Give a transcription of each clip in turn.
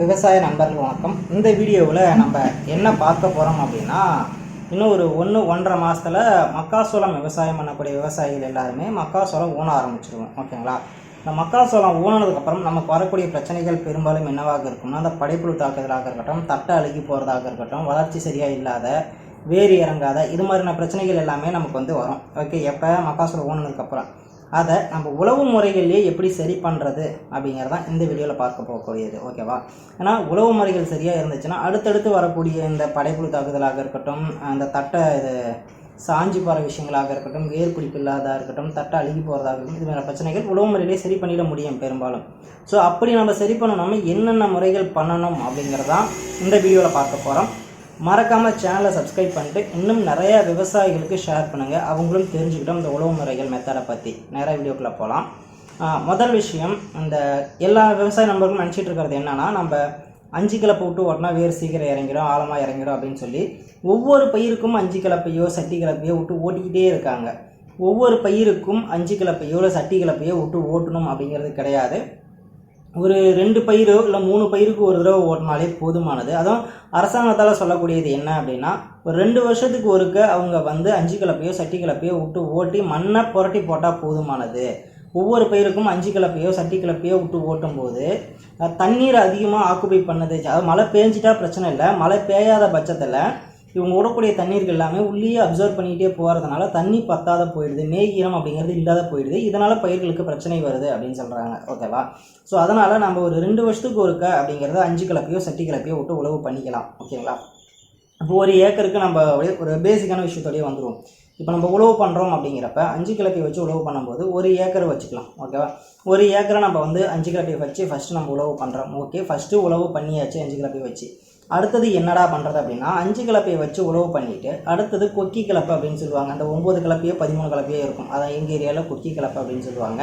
விவசாய நண்பர்கள் வணக்கம். இந்த வீடியோவில் நம்ம என்ன பார்க்க போகிறோம் அப்படின்னா இன்னும் ஒரு ஒன்று ஒன்றரை மாதத்தில் மக்காசோளம் விவசாயம் பண்ணக்கூடிய விவசாயிகள் எல்லாருமே மக்காசோளம் ஊன ஆரம்பிச்சிருவோம். ஓகேங்களா? இந்த மக்காசோளம் ஊனதுக்கப்புறம் நமக்கு வரக்கூடிய பிரச்சனைகள் பெரும்பாலும் என்னவாக இருக்கும்னா அந்த படைப்புழு தாக்குதலாக இருக்கட்டும் தட்டை அழுகி போகிறதாக இருக்கட்டும் வளர்ச்சி சரியாக இல்லாத வேறு இறங்காத இது மாதிரியான பிரச்சனைகள் எல்லாமே நமக்கு வந்து வரும். ஓகே எப்போ மக்காசோளம் ஊனதுக்கப்புறம் அதை நம்ம உழவு முறைகள்லேயே எப்படி சரி பண்ணுறது அப்படிங்கிறதான் இந்த வீடியோவில் பார்க்க போகக்கூடியது. ஓகேவா ஏன்னா உழவு முறைகள் சரியாக இருந்துச்சுன்னா அடுத்தடுத்து வரக்கூடிய இந்த படைப்புழு தாக்குதலாக இருக்கட்டும் அந்த தட்டை இது சாஞ்சி போகிற விஷயங்களாக இருக்கட்டும் வேர் பிடிப்பு இல்லாததாக இருக்கட்டும் தட்டை அழுகி போகிறதாக இருக்கட்டும் இது மாதிரி பிரச்சனைகள் உழவு முறையிலே சரி பண்ணிட முடியும் பெரும்பாலும். ஸோ அப்படி நம்ம சரி பண்ணணும்னா என்னென்ன முறைகள் பண்ணணும் அப்படிங்கிறதான் இந்த வீடியோவில் பார்க்க போகிறோம் மறக்காமல் சேனலை சப்ஸ்கிரைப் பண்ணிட்டு இன்னும் நிறைய விவசாயிகளுக்கு ஷேர் பண்ணுங்கள் அவங்களும் தெரிஞ்சுக்கிட்டோம் இந்த உழவு முறைகள் மெத்தடை பற்றி நிறைய வீடியோக்குள்ளே போகலாம் முதல் விஷயம் இந்த எல்லா விவசாய நண்பர்களும் நினச்சிட்டு இருக்கிறது என்னென்னா நம்ம அஞ்சு கிளப்பு விட்டு ஓட்டினா வேறு சீக்கிரம் இறங்கிடும் ஆழமாக இறங்கிடும் அப்படின்னு சொல்லி ஒவ்வொரு பயிருக்கும் அஞ்சு கிளப்பையோ சட்டி கிளப்பையோ விட்டு ஓட்டிக்கிட்டே இருக்காங்க. ஒவ்வொரு பயிருக்கும் அஞ்சு கிளப்பையோ இல்லை சட்டி கிளப்பையோ விட்டு ஓட்டணும் அப்படிங்கிறது கிடையாது. ஒரு ரெண்டு பயிரோ இல்லை மூணு பயிருக்கு ஒரு தடவை ஓட்டினாலே போதுமானது. அதுவும் அரசாங்கத்தால் சொல்லக்கூடியது என்ன அப்படின்னா ஒரு ரெண்டு வருஷத்துக்கு ஒருக்க அவங்க வந்து அஞ்சு கிளப்பையோ சட்டி கிளப்பையோ விட்டு ஓட்டி மண்ணை புரட்டி போட்டால் போதுமானது. ஒவ்வொரு பயிருக்கும் அஞ்சு கிளப்பையோ சட்டி கிளப்பையோ விட்டு ஓட்டும் போது தண்ணீர் அதிகமாக ஆக்குபை பண்ணது. அதாவது மழை பேஞ்சிட்டா பிரச்சனை இல்லை. மழை பெய்யாத பட்சத்தில் இவங்க விடக்கூடிய தண்ணீர்கள் எல்லாமே உள்ளேயே அப்சர்வ் பண்ணிக்கிட்டே போகிறதுனால தண்ணி பத்தாத போயிடுது மேகீரம் அப்படிங்கிறது இல்லாத போயிடுது. இதனால் பயிர்களுக்கு பிரச்சனை வருது அப்படின்னு சொல்கிறாங்க ஓகேவா ஸோ அதனால் நம்ம ஒரு ரெண்டு வருஷத்துக்கு ஒருக்க அப்படிங்கிறத அஞ்சு கிளப்பையோ சட்டி கிளப்பையோ விட்டு உழவு பண்ணிக்கலாம். ஓகேங்களா இப்போ ஒரு ஏக்கருக்கு நம்ம அப்படியே ஒரு பேசிக்கான விஷயத்தோடய வந்துடுவோம் இப்போ நம்ம உழவு பண்ணுறோம் அப்படிங்கிறப்ப அஞ்சு கிளப்பை வச்சு உழவு பண்ணும்போது ஒரு ஏக்கரை வச்சுக்கலாம். ஓகேவா ஒரு ஏக்கரை நம்ம வந்து அஞ்சு கிழப்பை வச்சு ஃபஸ்ட்டு நம்ம உழவு பண்ணுறோம் ஓகே ஃபஸ்ட்டு உழவு பண்ணியாச்சு அஞ்சு கிழப்பை வச்சு. அடுத்தது என்னடா பண்ணுறது அப்படின்னா அஞ்சு கிளப்பையை வச்சு உழவு பண்ணிவிட்டு அடுத்தது கொக்கி கிளப்பு அப்படின்னு சொல்லுவாங்க. அந்த ஒம்பது கிளப்பையோ பதிமூணு கிளப்பையோ இருக்கும். அதான் எங்கள் ஏரியாவில் கொக்கி கிளப்பு அப்படின்னு சொல்லுவாங்க.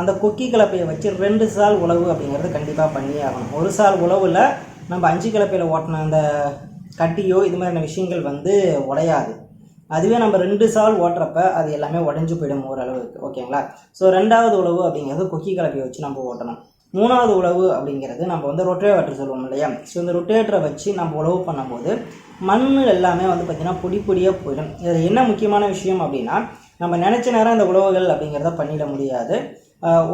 அந்த கொக்கி கிளப்பையை வச்சு ரெண்டு சால் உழவு அப்படிங்கிறது கண்டிப்பாக பண்ணியே ஆகணும். ஒரு சால் உழவில் நம்ம அஞ்சு கிளப்பையில் ஓட்டின அந்த கட்டியோ இது மாதிரியான விஷயங்கள் வந்து உடையாது. அதுவே நம்ம ரெண்டு சால் ஓட்டுறப்ப அது எல்லாமே உடஞ்சி போயிடும் ஓரளவுக்கு. ஓகேங்களா? ஸோ ரெண்டாவது உழவு அப்படிங்கிறது கொக்கி கலப்பையை வச்சு நம்ம ஓட்டணும். மூணாவது உழவு அப்படிங்கிறது நம்ம வந்து ரொட்டேவேட்டர் சொல்லுவோம் இல்லையா? ஸோ இந்த ரொட்டேட்டரை வச்சு நம்ம உழவு பண்ணும்போது மண் எல்லாமே வந்து பார்த்திங்கன்னா பொடி பொடியாக போயிடும். இதில் என்ன முக்கியமான விஷயம் அப்படின்னா நம்ம நினச்ச நேரம் இந்த உழவுகள் அப்படிங்கிறத பண்ணிட முடியாது.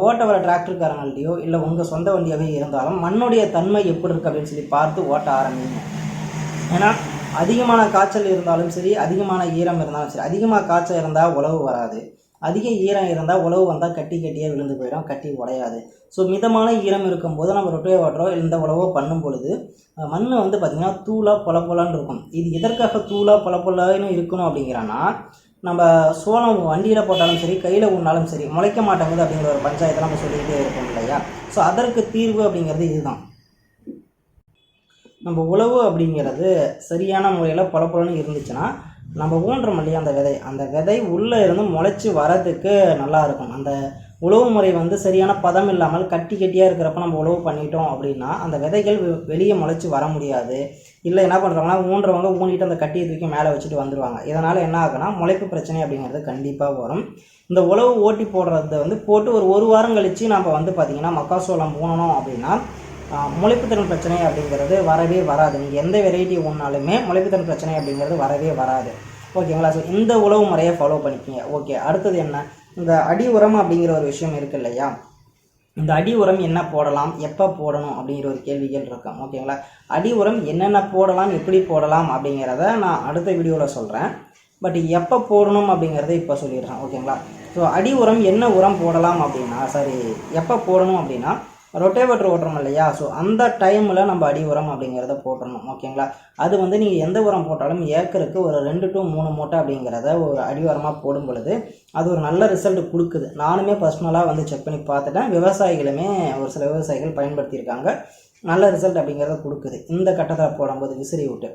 ஓட்ட வர டிராக்டர்காரங்கள்டையோ இல்லை உங்கள் சொந்த வண்டியாகவே இருந்தாலும் மண்ணுடைய தன்மை எப்படி இருக்குது அப்படின்னு சொல்லி பார்த்து ஓட்ட ஆரம்பிங்க. ஏன்னா அதிகமான காய்ச்சல் இருந்தாலும் சரி அதிகமான ஈரம் இருந்தாலும் சரி அதிகமாக காய்ச்சல் இருந்தால் உழவு வராது. அதிக ஈரம் இருந்தால் உழவு வந்தால் கட்டி கட்டியாக விழுந்து போயிடும் கட்டி உடையாது. ஸோ மிதமான ஈரம் இருக்கும்போது நம்ம ரொட்டே வாட்டரோ இந்த உழவோ பண்ணும் பொழுது மண் வந்து பார்த்திங்கன்னா தூளாக பொல இருக்கும். இது எதற்காக தூளாக பொல இருக்கணும் அப்படிங்கிறான்னா நம்ம சோளம் வண்டியில் போட்டாலும் சரி கையில் உண்ணாலும் சரி முளைக்க மாட்டேங்குது அப்படிங்கிற ஒரு பஞ்சாயத்தை நம்ம சொல்லிக்கிட்டே இருக்கோம் இல்லையா? ஸோ அதற்கு தீர்வு அப்படிங்கிறது இதுதான். நம்ம உழவு அப்படிங்கிறது சரியான முறையில் பொலப்பொலன்னு இருந்துச்சுன்னா நம்ம ஊன்றோம் இல்லையா அந்த விதை. அந்த விதை உள்ளே இருந்து முளைச்சி வரதுக்கு நல்லா இருக்கும். அந்த உழவு முறை வந்து சரியான பதம் இல்லாமல் கட்டி கட்டியாக இருக்கிறப்ப நம்ம உழவு பண்ணிட்டோம் அப்படின்னா அந்த விதைகள் வெ- வெளியே முளைச்சி வர முடியாது. இல்லை என்ன பண்ணுறாங்கன்னா ஊன்றவங்க ஊனிட்டு அந்த கட்டியை தூக்கி மேலே வச்சுட்டு வந்துடுவாங்க இதனால் என்ன ஆகுனா முளைப்பு பிரச்சனை அப்படிங்கிறது கண்டிப்பாக வரும். இந்த உழவு ஓட்டி போடுறத வந்து போட்டு ஒரு ஒரு வாரம் கழித்து நம்ம வந்து பார்த்திங்கன்னா மக்காசோளம் ஊனணும் அப்படின்னா முளைப்புத்தன் முளைப்புத்திறன் பிரச்சனை அப்படிங்கிறது வரவே வராது. நீங்கள் எந்த வெரைட்டி ஒன்றாலுமே முளைப்புத்திறன் பிரச்சனை அப்படிங்கிறது வரவே வராது. ஓகேங்களா ஸோ இந்த உழவு முறையை ஃபாலோ பண்ணிக்கிங்க. ஓகே அடுத்தது என்ன? இந்த அடி உரம் அப்படிங்கிற ஒரு விஷயம் இருக்கு இல்லையா? இந்த அடி உரம் என்ன போடலாம்? எப்போ போடணும்? அப்படிங்கிற ஒரு கேள்விகள் இருக்கும். ஓகேங்களா அடி உரம் என்னென்ன போடலாம்? எப்படி போடலாம்? அப்படிங்கிறத நான் அடுத்த வீடியோவில் சொல்கிறேன் பட் எப்போ போடணும் அப்படிங்கிறத இப்போ சொல்லிடுறேன். ஓகேங்களா ஸோ அடி உரம் என்ன உரம் போடலாம் அப்படின்னா சாரி எப்போ போடணும் அப்படின்னா ரொட்டேவேட்டர் ஓட்டுறோம் இல்லையா? ஸோ அந்த டைமில் நம்ம அடி உரம் அப்படிங்கிறத போட்டுடணும் ஓகேங்களா? அது வந்து நீங்கள் எந்த உரம் போட்டாலும் ஏக்கருக்கு ஒரு ரெண்டு டு மூணு மூட்டை அப்படிங்கிறத ஒரு அடி உரமாக போடும் பொழுது அது ஒரு நல்ல ரிசல்ட் கொடுக்குது. நானுமே பர்சனலாக வந்து செக் பண்ணி பார்த்துட்டேன். விவசாயிகளுமே ஒரு சில விவசாயிகள் பயன்படுத்தியிருக்காங்க. நல்ல ரிசல்ட் அப்படிங்கிறத கொடுக்குது. இந்த கட்டத்தில் போடும்போது விசிறி விட்டு.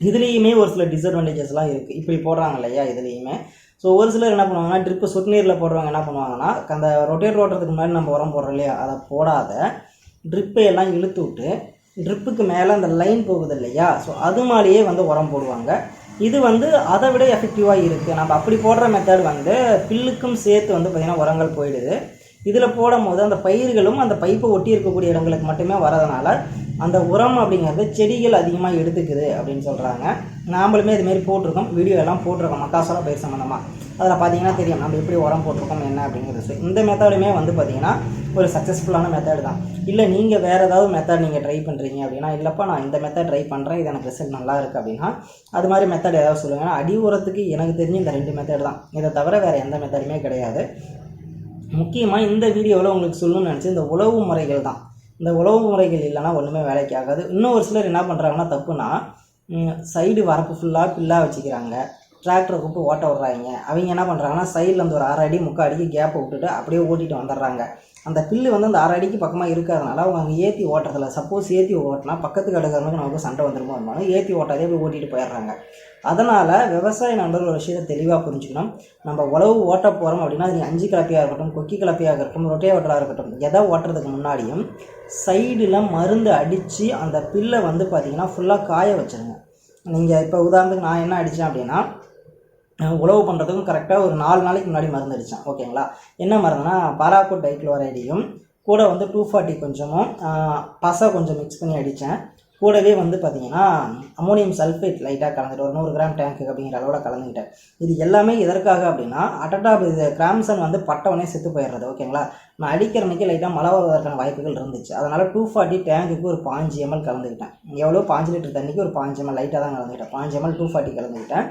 இதுலேயுமே ஒரு சில டிஸ்அட்வான்டேஜஸ்லாம் இருக்குது இப்படி போடுறாங்க இல்லையா? இதுலேயுமே. ஸோ ஒரு சிலர் என்ன பண்ணுவாங்கன்னா ட்ரிப்பு சொட்டு நீரில் போடுறவங்க என்ன பண்ணுவாங்கன்னா அந்த ரொட்டேட் ஓட்டுறதுக்கு முன்னாடி நம்ம உரம் போடுறோம் இல்லையா அதை போடாத ட்ரிப்பை எல்லாம் இழுத்து விட்டு ட்ரிப்புக்கு மேலே அந்த லைன் போகுது இல்லையா ஸோ அது மாதிரியே வந்து உரம் போடுவாங்க. இது வந்து அதை விட எஃபெக்டிவாக இருக்குது நம்ம அப்படி போடுற மெத்தட் வந்து பில்லுக்கும் சேர்த்து வந்து பார்த்திங்கன்னா உரங்கள் போயிடுது. இதில் போடும்போது அந்த பயிர்களும் அந்த பைப்பை ஒட்டி இருக்கக்கூடிய இடங்களுக்கு மட்டுமே வரதுனால அந்த உரம் அப்படிங்கிறது செடிகள் அதிகமாக எடுத்துக்குது அப்படின்னு சொல்கிறாங்க நாமளுமே இதுமாரி போட்டிருக்கோம். வீடியோ எல்லாம் போட்டிருக்கோம். மக்காசோள பயிர் சம்மந்தமாக அதில் பார்த்தீங்கன்னா தெரியும். நம்ம எப்படி உரம் போட்டிருக்கோம் என்ன அப்படிங்கிறது. இந்த மெத்தடுமே வந்து பார்த்தீங்கன்னா ஒரு சக்ஸஸ்ஃபுல்லான மெத்தடு தான். இல்லை நீங்கள் வேறு ஏதாவது மெத்தட் நீங்கள் ட்ரை பண்ணுறீங்க அப்படின்னா இல்லைப்பா நான் இந்த மெத்தட் ட்ரை பண்ணுறேன் இது எனக்கு ரிசல்ட் நல்லா இருக்குது அப்படின்னா அது மாதிரி மெத்தட் ஏதாவது சொல்லுங்கள் அடி உரத்துக்கு எனக்கு தெரிஞ்சு இந்த ரெண்டு மெத்தட் தான். இதை தவிர வேறு எந்த மெத்தடுமே கிடையாது. முக்கியமாக இந்த வீடியோவில் உங்களுக்கு சொல்லணும்னு நினச்சி இந்த உழவு முறைகள் தான். இந்த உழவு முறைகள் இல்லைன்னா ஒன்றுமே வேலைக்கு ஆகாது. இன்னும் ஒரு சிலர் என்ன பண்ணுறாங்கன்னா தப்புனா சைடு வரப்பு ஃபுல்லாக பில்லாக வச்சுக்கிறாங்க. டிராக்டரை கூப்பிட்டு ஓட்ட விட்றாங்க. அவங்க என்ன பண்ணுறாங்கன்னா சைடில் வந்து ஒரு ஆறு அடி முக்கால் அடிக்கு கேப்பை விட்டுட்டு அப்படியே ஓட்டிட்டு வந்துடுறாங்க. அந்த பில்லு வந்து அந்த ஆறு அடிக்கு பக்கமாக இருக்கிறதுனால அவங்க அங்கே ஏற்றி ஓட்டுறதில்ல. சப்போஸ் ஏற்றி ஓட்டினா பக்கத்துக்கு அடுக்கிறவங்களுக்கு நமக்கு சண்டை வந்துருமோ இருந்தாலும் ஏற்றி ஓட்டாதே போய் ஓட்டிட்டு போயிடுறாங்க. அதனால் விவசாய நண்பர்கள் ஒரு விஷயத்தை தெளிவாக புரிஞ்சுக்கணும். நம்ம உழவு ஓட்ட போகிறோம் அப்படின்னா அது அஞ்சு கலப்பையாக இருக்கட்டும் கொக்கி கலப்பையாக இருக்கட்டும் ரொட்டே ஓட்டலாக இருக்கட்டும் எதை ஓட்டுறதுக்கு முன்னாடியும் சைடில் மருந்து அடித்து அந்த பில்லை வந்து பார்த்திங்கன்னா ஃபுல்லாக காய வச்சுருங்க. நீங்கள் இப்போ உதாரணத்துக்கு நான் என்ன அடித்தேன் அப்படின்னா உழவு பண்ணுறதுக்கும் கரெக்டாக ஒரு நாலு நாளைக்கு முன்னாடி மருந்து அடித்தேன் ஓகேங்களா? என்ன மருந்துனா பாராக்கோ டைக்ளோரைடையும் கூட வந்து டூ ஃபார்ட்டி கொஞ்சமும் அஹ் பசை கொஞ்சம் மிக்ஸ் பண்ணி அடித்தேன் கூடவே வந்து பார்த்தீங்கன்னா அமோனியம் சல்ஃபேட் லைட்டாக கலந்துட்டு ஒரு நூறு கிராம் டேங்க்கு அப்படிங்கிற அளவோட கலந்துக்கிட்டேன். இது எல்லாமே எதற்காக அப்படின்னா அட்டடாப் இது கிராம்சன் வந்து பட்டவனே செத்து போயிடுறது ஓகேங்களா? நான் அடிக்கிற அன்னைக்கு லைட்டாக மழை வருவதற்கான வாய்ப்புகள் இருந்துச்சு. அதனால் டூ ஃபார்ட்டி டேங்குக்கு ஒரு பாஞ்சு எம்எல் கலந்துக்கிட்டேன். எவ்வளோ பாஞ்சு லிட்டர் தண்ணிக்கு ஒரு பாஞ்சு எம்எல் லைட்டாக தான் கலந்துக்கிட்டேன். பாஞ்சு எம்எல் டூ ஃபார்ட்டி கலந்துக்கிட்டேன்.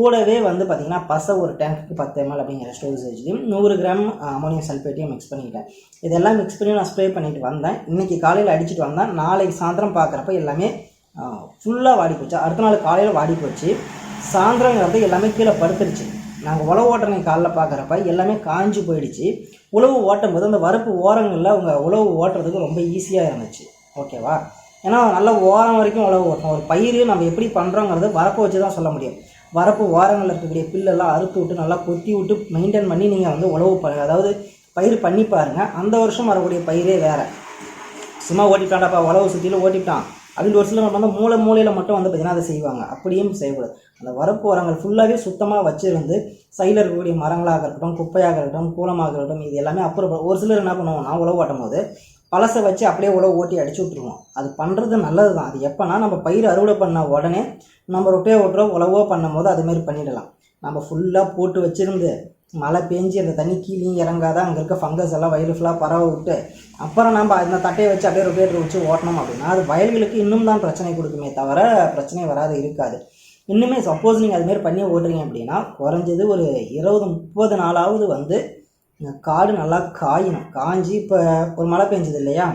கூடவே வந்து பார்த்திங்கன்னா பசை ஒரு டேங்க்கு பத்து எம்எல் அப்படிங்கிற ஸ்டோரேஜ்லையும் நூறு கிராம் அமோனியம் சல்ஃபேட்டையும் மிக்ஸ் பண்ணிக்கிட்டேன். இதெல்லாம் மிக்ஸ் பண்ணி நான் ஸ்ப்ரே பண்ணிட்டு வந்தேன். இன்றைக்கி காலையில் அடிச்சுட்டு வந்தேன். நாளைக்கு சாயந்தரம் பார்க்குறப்ப எல்லாமே ஃபுல்லாக வாடி போச்சு. அடுத்த நாள் காலையில் வாடி போச்சு. சாயந்தரங்கிறது எல்லாமே கீழே படுத்துருச்சு. நாங்கள் உழவு ஓட்டனை காலைல பார்க்குறப்ப எல்லாமே காஞ்சி போயிடுச்சு. உழவு ஓட்டும் போது அந்த வரப்பு ஓரங்களில் அவங்க உழவு ஓட்டுறதுக்கு ரொம்ப ஈஸியாக இருந்துச்சு. ஓகேவா? ஏன்னா நல்ல ஓரம் வரைக்கும் உழவு ஓட்டணும். ஒரு பயிர் நம்ம எப்படி பண்ணுறோங்கிறது வரப்பை வச்சு தான் சொல்ல முடியும். வரப்பு ஓரங்களில் இருக்கக்கூடிய பில்லெல்லாம் அறுத்து விட்டு நல்லா கொத்தி விட்டு மெயின்டைன் பண்ணி நீங்கள் வந்து உழவு ப அதாவது பயிர் பண்ணி பாருங்கள் அந்த வருஷம் வரக்கூடிய பயிரே வேறு. சும்மா ஓட்டிட்டான்டாப்பா உழவு சுற்றிலும் ஓட்டிட்டான். அப்படின்னு ஒரு சிலர் வந்து மூளை மூலையில் மட்டும் வந்து பார்த்திங்கன்னா அதை செய்வாங்க. அப்படியும் செய்யக்கூடாது. அந்த வரப்பு உரங்கள் ஃபுல்லாகவே சுத்தமாக வச்சிருந்து சைடில் இருக்கக்கூடிய மரங்களாக இருக்கட்டும் குப்பையாக இருக்கட்டும் கூலமாக இருக்கட்டும் இது எல்லாமே அப்புறம் ஒரு சிலர் என்ன பண்ணுவோம்னா உழவு ஓட்டும் போது பழசை வச்சு அப்படியே உழவு ஓட்டி அடிச்சு விட்ருவோம் அது பண்ணுறது நல்லது தான் அது எப்போனா நம்ம பயிர் அறுவடை பண்ண உடனே நம்ம ரொட்டையோ ஓட்டுறோ உழவோ பண்ணும் போது அதுமாரி பண்ணிடலாம். நம்ம ஃபுல்லாக போட்டு வச்சுருந்து மழை பேஞ்சு அந்த தண்ணி கீழே இறங்காத அங்கே இருக்க ஃபங்கஸ் எல்லாம் வயல் ஃபுல்லாக பரவ விட்டு அப்புறம் நம்ம அந்த தட்டையை வச்சு அப்படியே ரொட்டேட்டர் வச்சு ஓட்டணும் அப்படின்னா அது வயல்களுக்கு இன்னும் தான் பிரச்சனை கொடுக்குமே தவிர பிரச்சனை வராது இருக்காது. இன்னுமே சப்போஸ் நீங்கள் அதுமாரி பண்ணி ஓட்டுறீங்க அப்படின்னா குறைஞ்சது ஒரு இருபது முப்பது நாளாவது வந்து இந்த காடு நல்லா காயணும். காஞ்சி இப்போ ஒரு மழை பெஞ்சது இல்லையா?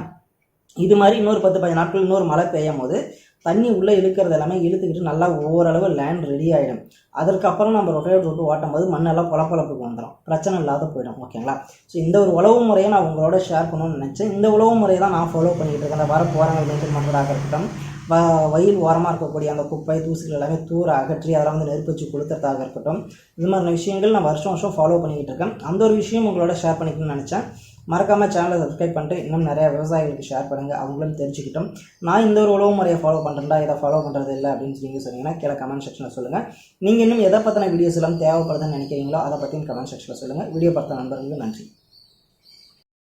இது மாதிரி இன்னொரு பத்து பதினஞ்சு நாட்கள் இன்னொரு மழை பெய்யும் போது தண்ணி உள்ளே இழுக்கிறது எல்லாமே இழுத்துக்கிட்டு நல்லா ஓரளவு லேண்ட் ரெடி ஆகிடும் அதற்கப்புறம் நம்ம ரொட்டேட் விட்டு ஓட்டும் போது மண்ணெல்லாம் குழப்பளப்புக்கு வந்துடும் பிரச்சனை இல்லாத போயிடும் ஓகேங்களா ஸோ இந்த ஒரு உழவு முறையை நான் உங்களோட ஷேர் பண்ணணும்னு நினச்சேன். இந்த உழவு முறையை தான் நான் ஃபாலோ பண்ணிக்கிட்டு இருக்கேன். வர போகிறாங்க மெயின்டைன் பண்ணுறதாக இருக்கட்டும். வ வயல் ஓரமாக இருக்கக்கூடிய அந்த குப்பை தூசுகள் எல்லாமே தூர அகற்றி அதெல்லாம் வந்து நெருப்பு வச்சு கொளுத்துறதாக இருக்கட்டும். இது மாதிரியான விஷயங்கள் நான் வருஷம் வருஷம் ஃபாலோ பண்ணிக்கிட்டு இருக்கேன். அந்த ஒரு விஷயம் உங்களோட ஷேர் பண்ணிக்கணும்னு நினச்சேன். மறக்காமல் சேனலை சப்ஸ்கிரைப் பண்ணிட்டு இன்னும் நிறையா விவசாயிகளுக்கு ஷேர் பண்ணுங்கள் அவங்களும் தெரிஞ்சுக்கிட்டோம். நான் இந்த ஒரு உழவு முறையை ஃபாலோ பண்ணுறேன்டா இதை ஃபாலோ பண்ணுறது இல்லை அப்படின்னு சொல்லி நீங்கள் சொன்னீங்கன்னா கீழே கமெண்ட் செக்ஷனில் சொல்லுங்கள் நீங்கள் இன்னும் எதை பற்றின வீடியோஸ் எல்லாம் தேவைப்படுதுன்னு நினைக்கிறீங்களோ அதை பற்றியும் கமெண்ட் செக்ஷனில் சொல்லுங்கள் வீடியோ பார்த்த நண்பர்களுக்கு நன்றி.